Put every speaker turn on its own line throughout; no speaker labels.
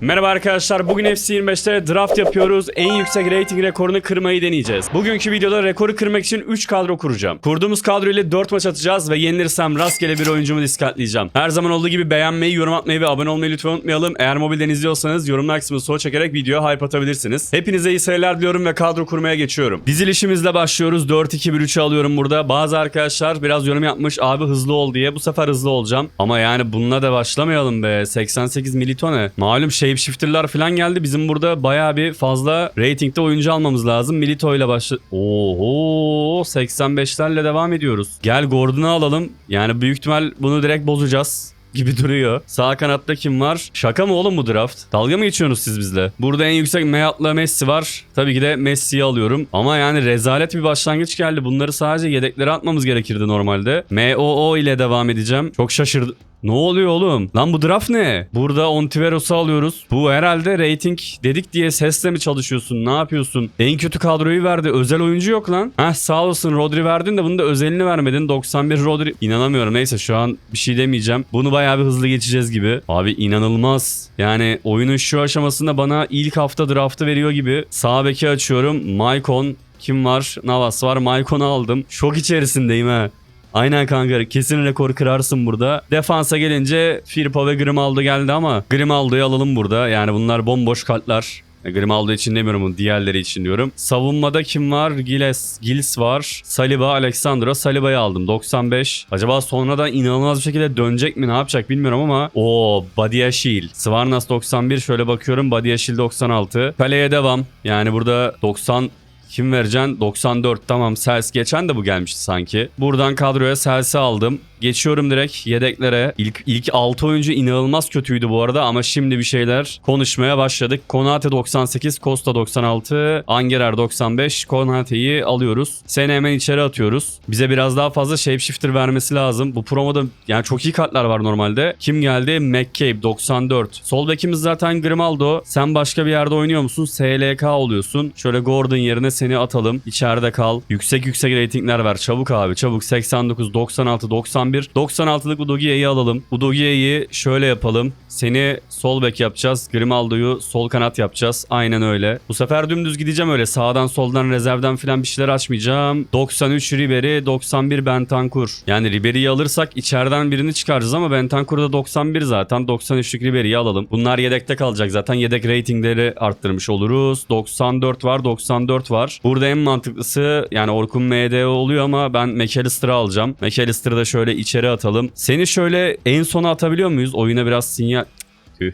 Merhaba arkadaşlar bugün FC25'te draft yapıyoruz. En yüksek rating rekorunu kırmayı deneyeceğiz. Bugünkü videoda rekoru kırmak için 3 kadro kuracağım. Kurduğumuz kadro ile 4 maç atacağız ve yenilirsem rastgele bir oyuncumu diskartlayacağım. Her zaman olduğu gibi beğenmeyi, yorum atmayı ve abone olmayı lütfen unutmayalım. Eğer mobilden izliyorsanız yorumlar kısmını sol çekerek videoya hype atabilirsiniz. Hepinize iyi seyirler diliyorum ve kadro kurmaya geçiyorum. Dizilişimizle başlıyoruz. 4-2-1-3'ü alıyorum burada. Bazı arkadaşlar biraz yorum yapmış abi hızlı ol diye. Bu sefer hızlı olacağım. Ama yani bununla da başlamayalım be. 88 milito ne? Malum shapeshifter'lar falan geldi. Bizim burada bayağı bir fazla ratingde oyuncu almamız lazım. Milito ile başla... Oho 85'lerle devam ediyoruz. Gel Gordon'u alalım. Yani büyük ihtimal bunu direkt bozacağız gibi duruyor. Sağ kanatta kim var? Şaka mı oğlum bu draft? Dalga mı geçiyorsunuz siz bizle? Burada en yüksek Meyat'la Messi var. Tabii ki de Messi'yi alıyorum. Ama yani rezalet bir başlangıç geldi. Bunları sadece yedeklere atmamız gerekirdi normalde. MOO ile devam edeceğim. Çok şaşırdım. Ne oluyor oğlum? Lan bu draft ne? Burada Ontiveros'u alıyoruz. Bu herhalde rating dedik diye sesle mi çalışıyorsun? Ne yapıyorsun? En kötü kadroyu verdi. Özel oyuncu yok lan. Heh sağ olasın Rodri verdin de bunu da özelini vermedin. 91 Rodri. İnanamıyorum. Neyse şu an bir şey demeyeceğim. Bunu bayağı bir hızlı geçeceğiz gibi. Abi inanılmaz. Yani oyunun şu aşamasında bana ilk hafta draftı veriyor gibi. Sağ beki açıyorum. Maicon kim var? Navas var. Maicon'u aldım. Şok içerisindeyim ha. Aynen kanka kesin rekor kırarsın burada. Defansa gelince Firpo ve Grimaldo geldi ama Grimaldo'yu alalım burada. Yani bunlar bomboş kartlar. E, Grimaldo için demiyorum bunu diğerleri için diyorum. Savunmada kim var? Giles, Gils var. Saliba, Alexandro. Saliba'yı aldım 95. Acaba sonradan inanılmaz bir şekilde dönecek mi ne yapacak bilmiyorum ama o Badiashil. Svarnas 91 şöyle bakıyorum Badiashil 96. Kaleye devam. Yani burada 90 kim vereceksin? 94 tamam Sels geçen de bu gelmişti sanki. Buradan kadroya Sels'i aldım. Geçiyorum direkt yedeklere. İlk, ilk 6 oyuncu inanılmaz kötüydü bu arada ama şimdi bir şeyler konuşmaya başladık. Konate 98, Costa 96, Angerer 95, Konate'yi alıyoruz. Seni hemen içeri atıyoruz. Bize biraz daha fazla shapeshifter vermesi lazım. Bu promoda yani çok iyi kartlar var normalde. Kim geldi? McCabe 94. Sol bekimiz zaten Grimaldo. Sen başka bir yerde oynuyor musun? SLK oluyorsun. Şöyle Gordon yerine seni atalım. İçeride kal. Yüksek yüksek ratingler ver. Çabuk abi çabuk. 89, 96, 91. 96'lık Udogia'yı alalım. Udogia'yı şöyle yapalım. Seni sol bek yapacağız. Grimaldo'yu sol kanat yapacağız. Aynen öyle. Bu sefer dümdüz gideceğim öyle. Sağdan soldan rezervden falan bir şeyler açmayacağım. 93 Ribery, 91 Bentancur. Yani Ribery'yi alırsak içeriden birini çıkaracağız ama Bentancur da 91 zaten. 93'lük Ribery'yi alalım. Bunlar yedekte kalacak zaten. Yedek ratingleri arttırmış oluruz. 94 var, 94 var. Burada en mantıklısı yani Orkun MD oluyor ama ben McAllister'ı alacağım. McAllister'ı da şöyle içeri atalım. Seni şöyle en sona atabiliyor muyuz? Oyuna biraz sinyal...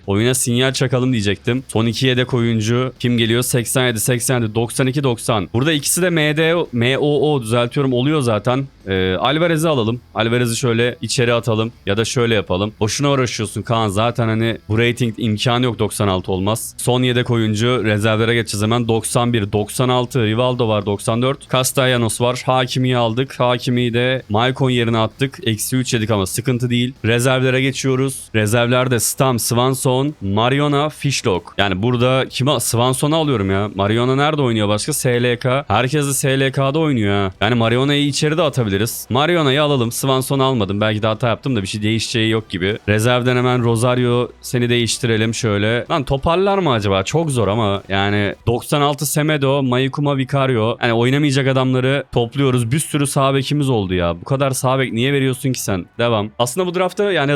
Oyuna sinyal çakalım diyecektim. Son iki yedek oyuncu kim geliyor? 87, 87, 92, 90. Burada ikisi de MD, MOO düzeltiyorum oluyor zaten. Ee, Alvarez'i alalım. Alvarez'i şöyle içeri atalım ya da şöyle yapalım. Boşuna uğraşıyorsun Kaan. Zaten hani bu rating imkanı yok 96 olmaz. Son yedek oyuncu rezervlere geçeceğiz hemen. 91, 96, Rivaldo var 94. Castellanos var. Hakimi'yi aldık. Hakimi'yi de Maicon yerine attık. Eksi 3 yedik ama sıkıntı değil. Rezervlere geçiyoruz. Rezervlerde Stam, Swanson, Mariona, Fishlock. Yani burada kime? Swanson'u alıyorum ya. Mariona nerede oynuyor başka? SLK. Herkes de SLK'da oynuyor ha. Yani Mariona'yı içeri de atabiliriz. Mariona'yı alalım. Swanson'u almadım. Belki de hata yaptım da bir şey değişeceği yok gibi. Rezervden hemen Rosario seni değiştirelim şöyle. Lan toparlar mı acaba? Çok zor ama yani 96 Semedo, Mayukuma Vicario. Yani oynamayacak adamları topluyoruz. Bir sürü sağ bekimiz oldu ya. Bu kadar sağ bek niye veriyorsun ki sen? Devam. Aslında bu draftta yani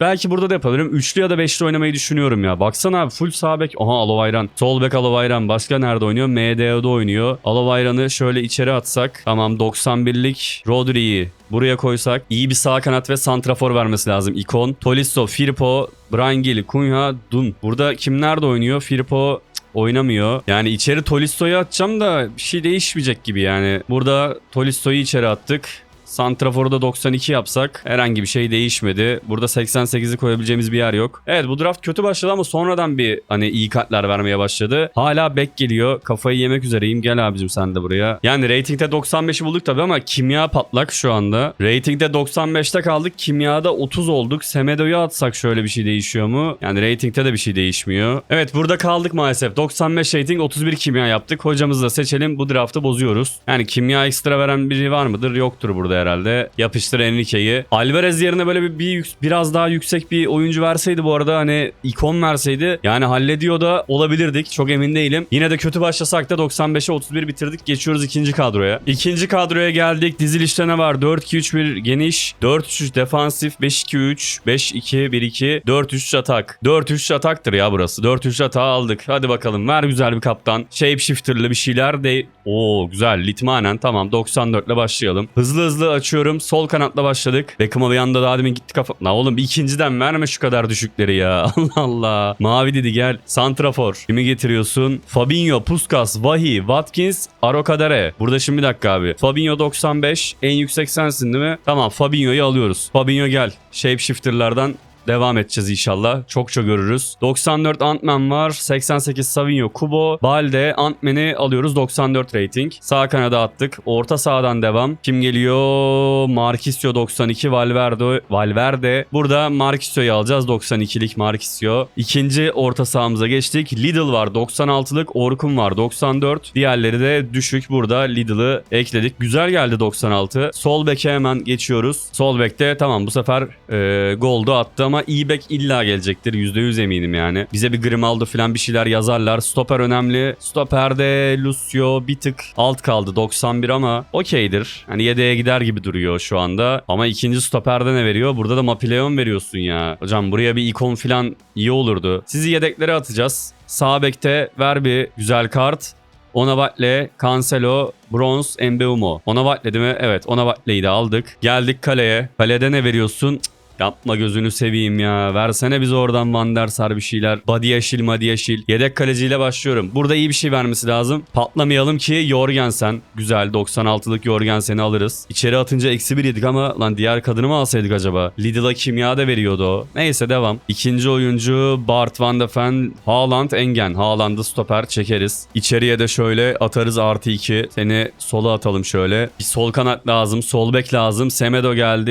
Belki burada da yapabilirim. Üçlü ya da beşli oynamayı düşünüyorum ya. Baksana abi full sağ bek. Aha Alovayran. Sol bek Alovayran. Başka nerede oynuyor? MDO'da oynuyor. Alovayran'ı şöyle içeri atsak. Tamam 91'lik Rodri'yi buraya koysak. iyi bir sağ kanat ve santrafor vermesi lazım. İkon. Tolisso, Firpo, Brangil, Cunha, Dun. Burada kim nerede oynuyor? Firpo oynamıyor. Yani içeri Tolisso'yu atacağım da bir şey değişmeyecek gibi yani. Burada Tolisso'yu içeri attık. Santrafor'u da 92 yapsak herhangi bir şey değişmedi. Burada 88'i koyabileceğimiz bir yer yok. Evet bu draft kötü başladı ama sonradan bir hani iyi kartlar vermeye başladı. Hala back geliyor. Kafayı yemek üzereyim. Gel abicim sen de buraya. Yani ratingde 95'i bulduk tabii ama kimya patlak şu anda. Ratingde 95'te kaldık. Kimyada 30 olduk. Semedo'yu atsak şöyle bir şey değişiyor mu? Yani ratingde de bir şey değişmiyor. Evet burada kaldık maalesef. 95 rating 31 kimya yaptık. Hocamızı da seçelim. Bu draftı bozuyoruz. Yani kimya ekstra veren biri var mıdır? Yoktur burada herhalde. Yapıştır Enrique'yi. Alvarez yerine böyle bir, bir biraz daha yüksek bir oyuncu verseydi bu arada hani ikon verseydi yani hallediyor da olabilirdik. Çok emin değilim. Yine de kötü başlasak da 95'e 31 bitirdik. Geçiyoruz ikinci kadroya. İkinci kadroya geldik. Dizilişte ne var? 4-2-3-1 geniş. 4-3-3 defansif. 5-2-3. 5-2-1-2. 4-3 atak. 4-3 ataktır ya burası. 4-3 atağı aldık. Hadi bakalım. Ver güzel bir kaptan. Shapeshifter'lı bir şeyler de... Oo güzel. Litmanen. Tamam. 94 ile başlayalım. Hızlı hızlı açıyorum. Sol kanatla başladık. Beckham'a bir anda daha demin gitti kafa... La oğlum ikinciden verme şu kadar düşükleri ya. Allah Allah. Mavi dedi gel. Santrafor. Kimi getiriyorsun? Fabinho, Puskas, Vahi, Watkins, Arokadere. Burada şimdi bir dakika abi. Fabinho 95. En yüksek sensin değil mi? Tamam Fabinho'yu alıyoruz. Fabinho gel. Shapeshifter'lardan Devam edeceğiz inşallah. Çokça görürüz. 94 Ant-Man var. 88 Savinho Kubo. Balde Ant-Man'i alıyoruz. 94 rating. Sağ kanada attık. Orta sahadan devam. Kim geliyor? Marquisio 92. Valverde. Valverde. Burada Marquisio'yu alacağız. 92'lik Marquisio. İkinci orta sahamıza geçtik. Lidl var 96'lık. Orkun var 94. Diğerleri de düşük. Burada Lidl'ı ekledik. Güzel geldi 96. Sol beke hemen geçiyoruz. Sol bekte tamam bu sefer e, goldu attı ama iyi bek illa gelecektir. %100 eminim yani. Bize bir Grimaldo falan bir şeyler yazarlar. Stoper önemli. Stoper'de Lucio bir tık alt kaldı 91 ama okeydir. Hani yedeğe gider gibi duruyor şu anda. Ama ikinci stoperde ne veriyor? Burada da Mapileon veriyorsun ya. Hocam buraya bir ikon falan iyi olurdu. Sizi yedeklere atacağız. Sağ bekte ver bir güzel kart. Onavat'le, Cancelo, Bronze, Mbeumo. Onavat'le değil mi? Evet Onavat'le'yi de aldık. Geldik kaleye. Kalede ne veriyorsun? Cık, Yapma gözünü seveyim ya. Versene bize oradan Van der Sar bir şeyler. Body yeşil, madi yeşil. Yedek kaleciyle başlıyorum. Burada iyi bir şey vermesi lazım. Patlamayalım ki Jorgensen. Güzel 96'lık Jorgensen'i alırız. İçeri atınca eksi bir yedik ama lan diğer kadını mı alsaydık acaba? Lidl'a kimya da veriyordu o. Neyse devam. İkinci oyuncu Bart Van de Ven. Haaland Engen. Haaland'ı stoper çekeriz. İçeriye de şöyle atarız artı 2. Seni sola atalım şöyle. Bir sol kanat lazım. Sol bek lazım. Semedo geldi.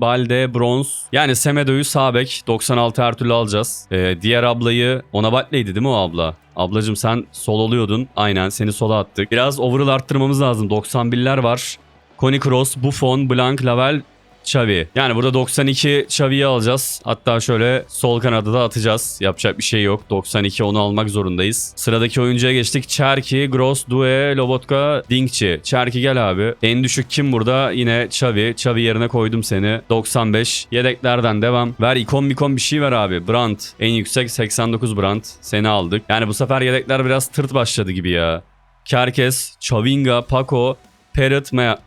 Balde, Bronz. Yani Semedo'yu sağ bek 96 her türlü alacağız. Ee, diğer ablayı ona Batley'di değil mi o abla? Ablacım sen sol oluyordun. Aynen seni sola attık. Biraz overall arttırmamız lazım. 91'ler var. Conny Kroos, Buffon, Blanc, Lavel, Xavi. Yani burada 92 Xavi'yi alacağız. Hatta şöyle sol kanada da atacağız. Yapacak bir şey yok. 92 onu almak zorundayız. Sıradaki oyuncuya geçtik. Cherki, Gross, Due, Lobotka, Dinkçi. Cherki gel abi. En düşük kim burada? Yine Xavi. Xavi yerine koydum seni. 95. Yedeklerden devam. Ver ikon mikon bir şey ver abi. Brandt. En yüksek 89 Brandt. Seni aldık. Yani bu sefer yedekler biraz tırt başladı gibi ya. Kerkes, Chavinga, Paco, Parrot, Meat.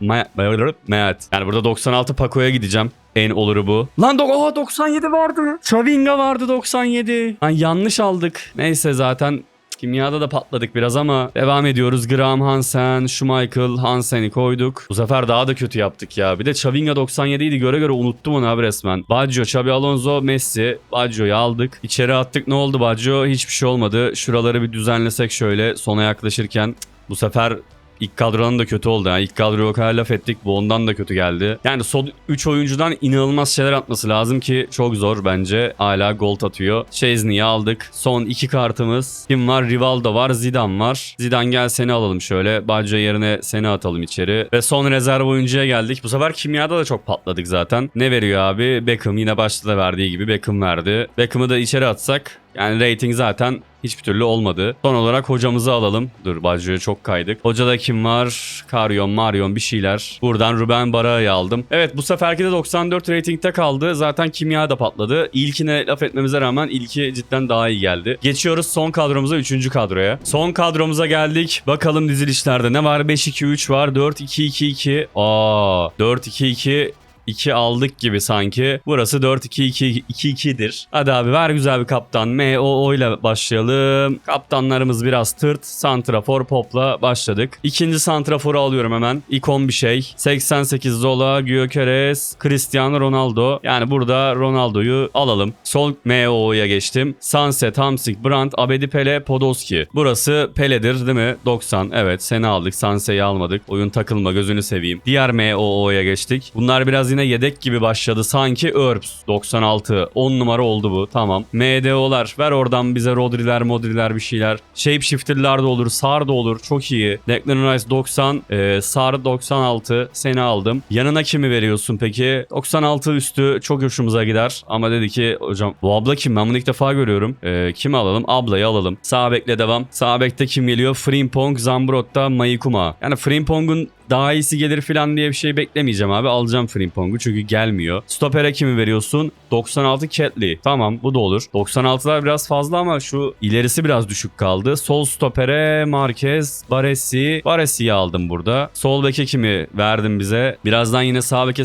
Meat. Yani burada 96 Paco'ya gideceğim. En oluru bu. Lan do- Aa, 97 vardı. Chavinga vardı 97. Lan yanlış aldık. Neyse zaten Kimyada da patladık biraz ama devam ediyoruz. Graham Hansen, Schmeichel, Hansen'i koyduk. Bu sefer daha da kötü yaptık ya. Bir de Chavinga 97 idi göre göre unuttum onu abi resmen. Baggio, Xabi Alonso, Messi. Baggio'yu aldık. İçeri attık. Ne oldu Baggio? Hiçbir şey olmadı. Şuraları bir düzenlesek şöyle sona yaklaşırken. Bu sefer İlk kadronun da kötü oldu. Yani ilk kadroya o kadar laf ettik. Bu ondan da kötü geldi. Yani son 3 oyuncudan inanılmaz şeyler atması lazım ki çok zor bence. Hala gol atıyor. Chesney'i aldık. Son 2 kartımız. Kim var? Rivaldo var. Zidane var. Zidane gel seni alalım şöyle. Bacca yerine seni atalım içeri. Ve son rezerv oyuncuya geldik. Bu sefer kimyada da çok patladık zaten. Ne veriyor abi? Beckham yine başta da verdiği gibi Beckham verdi. Beckham'ı da içeri atsak yani rating zaten hiçbir türlü olmadı. Son olarak hocamızı alalım. Dur Baggio'ya çok kaydık. Hocada kim var? Karyon, Marion bir şeyler. Buradan Ruben Bara'yı aldım. Evet bu seferki de 94 ratingte kaldı. Zaten kimya da patladı. İlkine laf etmemize rağmen ilki cidden daha iyi geldi. Geçiyoruz son kadromuza 3. kadroya. Son kadromuza geldik. Bakalım dizilişlerde ne var? 5-2-3 var. 4-2-2-2. Aa 4-2-2 2 aldık gibi sanki. Burası 4-2-2-2-2'dir. Hadi abi ver güzel bir kaptan. MOO ile başlayalım. Kaptanlarımız biraz tırt. Santrafor Pop'la başladık. İkinci Santrafor'u alıyorum hemen. İkon bir şey. 88 Zola, Gyökeres, Cristiano Ronaldo. Yani burada Ronaldo'yu alalım. Sol MOO'ya geçtim. Sunset, Hamsik, Brandt, Abedi Pele, Podolski. Burası Pele'dir değil mi? 90. Evet seni aldık. Sanse'yi almadık. Oyun takılma gözünü seveyim. Diğer MOO'ya geçtik. Bunlar biraz yine Magazine yedek gibi başladı sanki Earps 96 10 numara oldu bu tamam. MDO'lar ver oradan bize Rodri'ler Modri'ler bir şeyler. Shapeshifter'lar da olur Sar da olur çok iyi. Declan Rice 90 e, Sar 96 seni aldım. Yanına kimi veriyorsun peki? 96 üstü çok hoşumuza gider ama dedi ki hocam bu abla kim ben bunu ilk defa görüyorum. E, kimi alalım? Ablayı alalım. Sağ bekle devam. Sağ bekte kim geliyor? Frimpong, Zambrotta, Mayikuma. Yani Frimpong'un daha iyisi gelir falan diye bir şey beklemeyeceğim abi. Alacağım Frimpong'u çünkü gelmiyor. Stoper'e kimi veriyorsun? 96 Catley. Tamam bu da olur. 96'lar biraz fazla ama şu ilerisi biraz düşük kaldı. Sol stopere Marquez, Baresi. Baresi'yi aldım burada. Sol beke kimi verdim bize? Birazdan yine sağ beke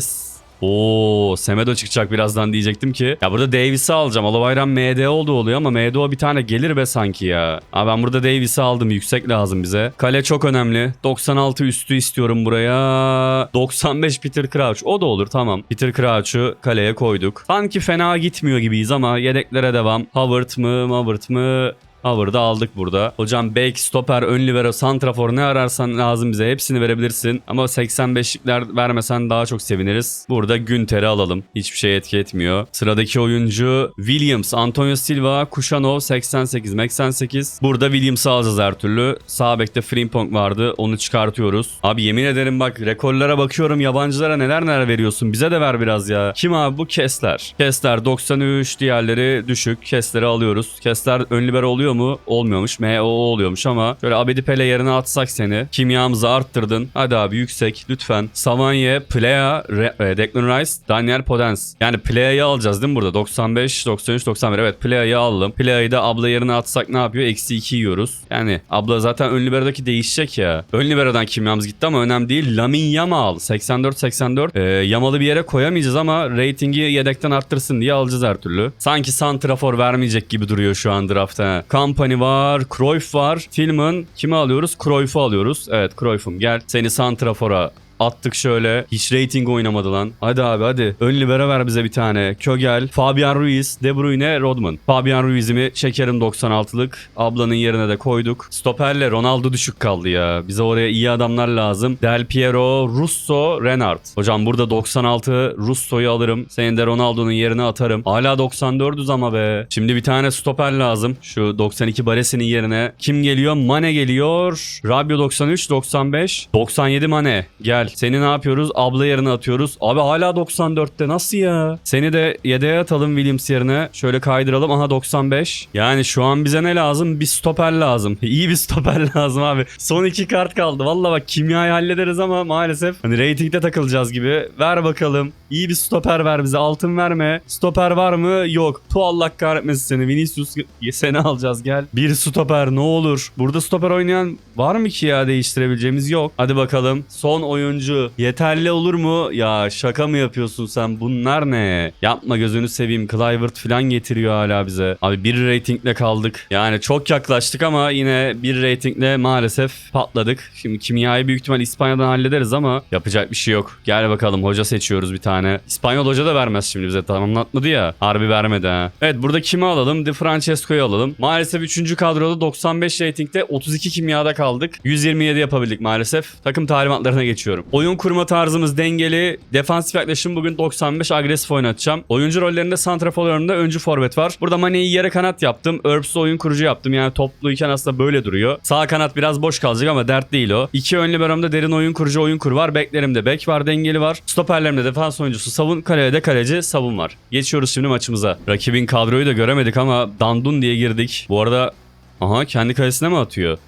Oo, Semedo çıkacak birazdan diyecektim ki. Ya burada Davis'i alacağım. Alabayram MD oldu oluyor ama MDO bir tane gelir be sanki ya. Abi ben burada Davis'i aldım. Yüksek lazım bize. Kale çok önemli. 96 üstü istiyorum buraya. 95 Peter Crouch. O da olur tamam. Peter Crouch'u kaleye koyduk. Sanki fena gitmiyor gibiyiz ama yedeklere devam. Howard mı, Howard mı? Howard'ı aldık burada. Hocam bek, stoper, ön libero, santrafor ne ararsan lazım bize hepsini verebilirsin. Ama 85'likler vermesen daha çok seviniriz. Burada Günter'i alalım. Hiçbir şey etki etmiyor. Sıradaki oyuncu Williams, Antonio Silva, Kuşanov 88, 88. Burada Williams'ı alacağız her türlü. Sağ bekte Frimpong vardı. Onu çıkartıyoruz. Abi yemin ederim bak rekorlara bakıyorum. Yabancılara neler neler veriyorsun. Bize de ver biraz ya. Kim abi bu? Kessler. Kessler 93. Diğerleri düşük. Kessler'i alıyoruz. Kessler ön libero oluyor mu? Olmuyormuş. MO oluyormuş ama şöyle Abedi Pele yerine atsak seni. Kimyamızı arttırdın. Hadi abi yüksek lütfen. Savanye, Plea, Re- e, Declan Rice, Daniel Podence. Yani Plea'yı alacağız değil mi burada? 95, 93, 91. Evet Plea'yı aldım. Plea'yı da abla yerine atsak ne yapıyor? Eksi 2 yiyoruz. Yani abla zaten ön liberodaki değişecek ya. Ön liberodan kimyamız gitti ama önemli değil. Lamin Yamal 84-84. Ee, Yamal'ı bir yere koyamayacağız ama ratingi yedekten arttırsın diye alacağız her türlü. Sanki santrafor vermeyecek gibi duruyor şu an draftta. Company var, Cruyff var. Tillman kimi alıyoruz? Cruyff'u alıyoruz. Evet Cruyff'um gel seni santrafora Attık şöyle. Hiç rating oynamadı lan. Hadi abi hadi. Ön libero ver bize bir tane. Kögel, Fabian Ruiz, De Bruyne, Rodman. Fabian Ruiz'imi çekerim 96'lık. Ablanın yerine de koyduk. Stoperle Ronaldo düşük kaldı ya. Bize oraya iyi adamlar lazım. Del Piero, Russo, Renard. Hocam burada 96 Russo'yu alırım. Senin de Ronaldo'nun yerine atarım. Hala 94'üz ama be. Şimdi bir tane stoper lazım. Şu 92 Baresi'nin yerine. Kim geliyor? Mane geliyor. Rabio 93, 95. 97 Mane. Gel. Seni ne yapıyoruz? Abla yerine atıyoruz. Abi hala 94'te. Nasıl ya? Seni de yedeğe atalım Williams yerine. Şöyle kaydıralım. Aha 95. Yani şu an bize ne lazım? Bir stoper lazım. İyi bir stoper lazım abi. Son iki kart kaldı. Valla bak kimyayı hallederiz ama maalesef hani ratingde takılacağız gibi. Ver bakalım. İyi bir stoper ver bize. Altın verme. Stoper var mı? Yok. Tu Allah kahretmesin seni. Vinicius seni alacağız gel. Bir stoper ne olur. Burada stoper oynayan var mı ki ya değiştirebileceğimiz yok. Hadi bakalım. Son oyuncu. Yeterli olur mu? Ya şaka mı yapıyorsun sen? Bunlar ne? Yapma gözünü seveyim. Clivert falan getiriyor hala bize. Abi bir ratingle kaldık. Yani çok yaklaştık ama yine bir ratingle maalesef patladık. Şimdi kimyayı büyük ihtimal İspanya'dan hallederiz ama yapacak bir şey yok. Gel bakalım hoca seçiyoruz bir tane. İspanyol hoca da vermez şimdi bize tamamlatmadı ya. Harbi vermedi ha. Evet burada kimi alalım? Di Francesco'yu alalım. Maalesef 3. kadroda 95 ratingde 32 kimyada kaldık. 127 yapabildik maalesef. Takım talimatlarına geçiyorum. Oyun kurma tarzımız dengeli. Defansif yaklaşım bugün 95 agresif oynatacağım. Oyuncu rollerinde santrafor rollerinde öncü forvet var. Burada Mane'yi yere kanat yaptım. Earps'u oyun kurucu yaptım. Yani topluyken aslında böyle duruyor. Sağ kanat biraz boş kalacak ama dert değil o. İki ön liberomda derin oyun kurucu oyun kur var. Beklerimde bek var dengeli var. Stoperlerimde defans oyuncusu savun. Kalede de kaleci savun var. Geçiyoruz şimdi maçımıza. Rakibin kadroyu da göremedik ama dandun diye girdik. Bu arada aha kendi kalesine mi atıyor?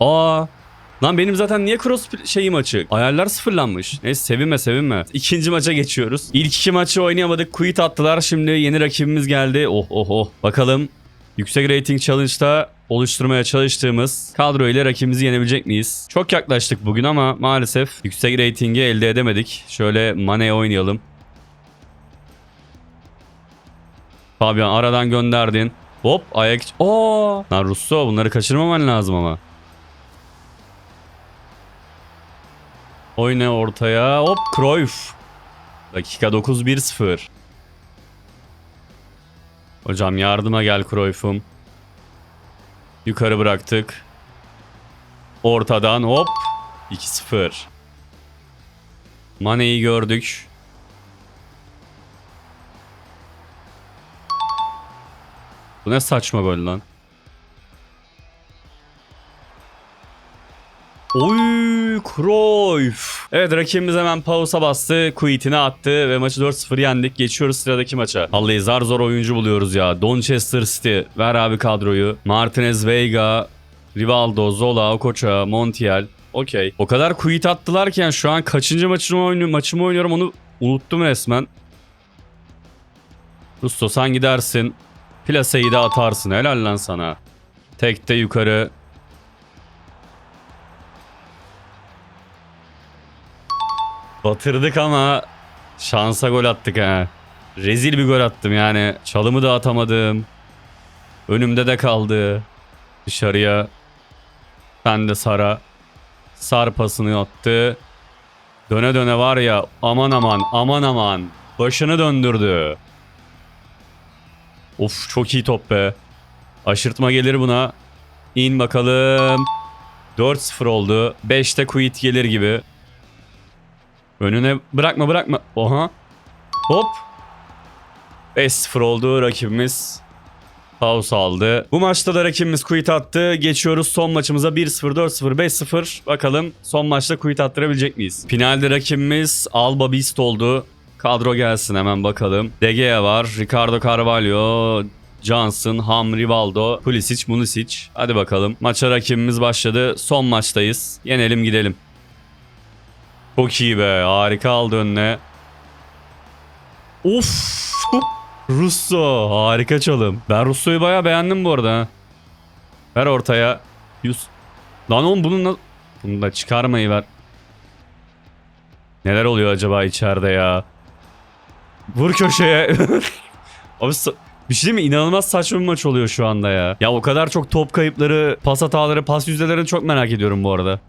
Aa Lan benim zaten niye cross şeyim açık? Ayarlar sıfırlanmış. Neyse sevinme sevinme. İkinci maça geçiyoruz. İlk iki maçı oynayamadık. Quit attılar. Şimdi yeni rakibimiz geldi. Oh oh oh. Bakalım yüksek rating challenge'da oluşturmaya çalıştığımız kadro ile rakibimizi yenebilecek miyiz? Çok yaklaştık bugün ama maalesef yüksek ratingi elde edemedik. Şöyle Mane'ye oynayalım. Fabian aradan gönderdin. Hop ayak... Oo! Lan Russo bunları kaçırmaman lazım ama. Oyna ortaya. Hop Cruyff. Dakika 9-1-0. Hocam yardıma gel Cruyff'um. Yukarı bıraktık. Ortadan hop 2-0. Mane'yi gördük. Bu ne saçma gol lan. Oy Cruyff. Evet rakibimiz hemen pausa bastı. Quit'ini attı ve maçı 4-0 yendik. Geçiyoruz sıradaki maça. Vallahi zar zor oyuncu buluyoruz ya. Donchester City. Ver abi kadroyu. Martinez, Veiga, Rivaldo, Zola, Okocha, Montiel. Okey. O kadar quit attılarken şu an kaçıncı maçımı, oynuyorum, maçımı oynuyorum onu unuttum resmen. Rusto sen gidersin. Plaseyi de atarsın. Helal lan sana. Tekte yukarı. Batırdık ama şansa gol attık ha. Rezil bir gol attım yani. Çalımı da atamadım. Önümde de kaldı. Dışarıya. Ben de Sara. Sar pasını attı. Döne döne var ya aman aman aman aman. Başını döndürdü. Of çok iyi top be. Aşırtma gelir buna. İn bakalım. 4-0 oldu. 5'te quit gelir gibi. Önüne bırakma bırakma. Oha. Hop. 5-0 oldu rakibimiz. Pause aldı. Bu maçta da rakibimiz quit attı. Geçiyoruz son maçımıza 1-0, 4-0, 5-0. Bakalım son maçta quit attırabilecek miyiz? Finalde rakibimiz Alba Beast oldu. Kadro gelsin hemen bakalım. De Gea var. Ricardo Carvalho. Johnson, Ham, Rivaldo, Pulisic, Munisic. Hadi bakalım. Maça rakibimiz başladı. Son maçtayız. Yenelim gidelim. Çok iyi be. Harika aldı önüne. Of. Russo. Harika çalım. Ben Russo'yu bayağı beğendim bu arada. Ver ortaya. Yus. Lan oğlum bunun na- Bunu da çıkarmayı ver. Neler oluyor acaba içeride ya? Vur köşeye. Abi bir şey mi? İnanılmaz saçma bir maç oluyor şu anda ya. Ya o kadar çok top kayıpları, pas hataları, pas yüzdelerini çok merak ediyorum bu arada.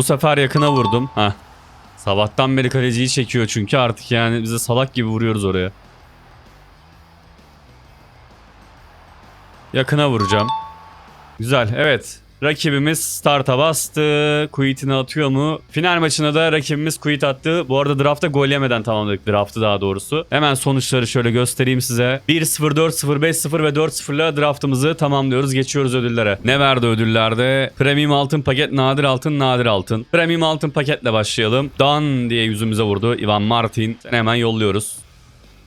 Bu sefer yakına vurdum. Heh. Sabahtan beri kaleciyi çekiyor çünkü artık yani bize salak gibi vuruyoruz oraya. Yakına vuracağım. Güzel evet. Rakibimiz starta bastı. Quit'ini atıyor mu? Final maçına da rakibimiz quit attı. Bu arada draftta gol yemeden tamamladık draftı daha doğrusu. Hemen sonuçları şöyle göstereyim size. 1-0, 4-0, 5-0 ve 4-0 ile draftımızı tamamlıyoruz. Geçiyoruz ödüllere. Ne verdi ödüllerde? Premium altın paket, nadir altın, nadir altın. Premium altın paketle başlayalım. Dan diye yüzümüze vurdu. Ivan Martin. Hemen yolluyoruz.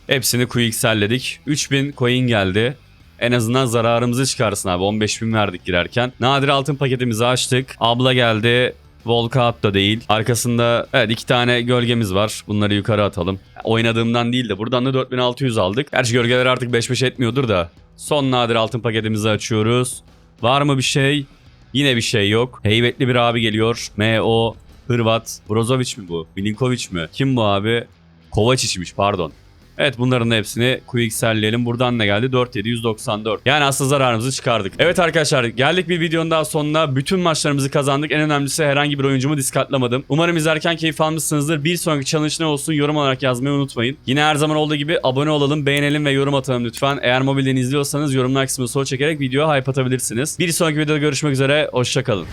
Hepsini QXL'ledik. 3000 coin geldi. En azından zararımızı çıkarsın abi. 15 bin verdik girerken. Nadir altın paketimizi açtık. Abla geldi. Volkaat da değil. Arkasında evet iki tane gölgemiz var. Bunları yukarı atalım. Oynadığımdan değil de buradan da 4600 aldık. Gerçi gölgeler artık 5-5 etmiyordur da. Son nadir altın paketimizi açıyoruz. Var mı bir şey? Yine bir şey yok. Heybetli bir abi geliyor. M.O. Hırvat. Brozovic mi bu? Milinkovic mi? Kim bu abi? Kovacic'miş pardon. Evet bunların da hepsini QXL'leyelim. Buradan ne geldi? 4794. Yani aslında zararımızı çıkardık. Evet arkadaşlar geldik bir videonun daha sonuna. Bütün maçlarımızı kazandık. En önemlisi herhangi bir oyuncumu diskatlamadım. Umarım izlerken keyif almışsınızdır. Bir sonraki challenge ne olsun yorum olarak yazmayı unutmayın. Yine her zaman olduğu gibi abone olalım, beğenelim ve yorum atalım lütfen. Eğer mobilden izliyorsanız yorumlar kısmını sol çekerek videoya hype atabilirsiniz. Bir sonraki videoda görüşmek üzere. Hoşçakalın.